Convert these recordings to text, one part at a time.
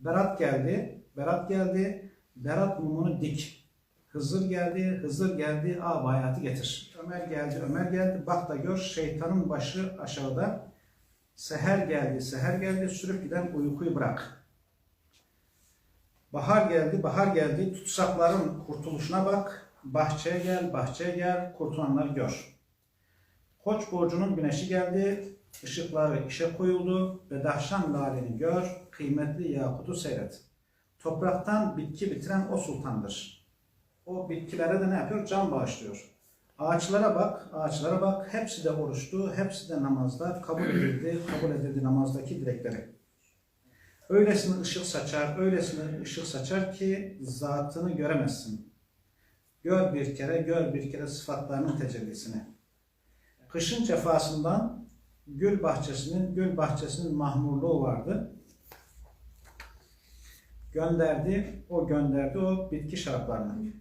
Berat geldi. Berat geldi. Berat mumunu dik. Hızır geldi. Hızır geldi. Aa hayatı getir. Ömer geldi. Ömer geldi. Bak da gör şeytanın başı aşağıda. Seher geldi. Seher geldi. Sürüp giden uykuyu bırak. Bahar geldi. Bahar geldi. Tutsakların kurtuluşuna bak. Bahçeye gel. Bahçeye gel. Kurtulanları gör. Koç burcunun güneşi geldi. Işıkları işe koyuldu. Bedahşan laleni gör. Kıymetli yakutu seyret. Topraktan bitki bitiren o sultandır. O bitkilere de ne yapıyor? Can bağışlıyor. Ağaçlara bak, ağaçlara bak. Hepsi de oruçlu, hepsi de namazda. Kabul edildi, kabul edildi namazdaki dilekleri. Öylesine ışık saçar, öylesine ışık saçar ki zatını göremezsin. Gör bir kere, gör bir kere sıfatlarının tecellisini. Kışın cefasından gül bahçesinin, gül bahçesinin mahmurluğu vardı. Gönderdi, o gönderdi o bitki şaraplarını.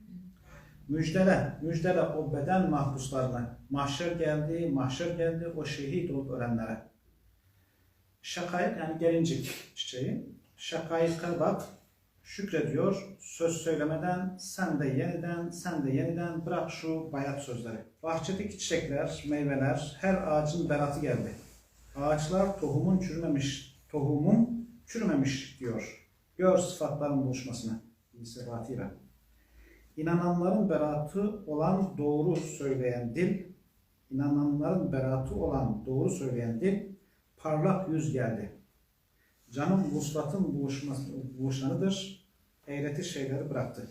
Müjdele, müjdele o beden mahpuslarına. Mahşer geldi, mahşer geldi o şehit olup ölenlere. Şakayık yani gelincik çiçeği. Şakayıka bak, şükrediyor. Söz söylemeden sen de yeniden, sen de yeniden bırak şu bayat sözleri. Bahçedeki çiçekler, meyveler, her ağacın beratı geldi. Ağaçlar tohumun çürümemiş, tohumun çürümemiş diyor. Gör sıfatların buluşmasını. Sıfatıyla. İnananların beratı olan doğru söyleyen dil, inananların beratı olan doğru söyleyen dil, parlak yüz geldi. Canım vuslatın buluşması, buluşanıdır, eğreti şeyleri bıraktı.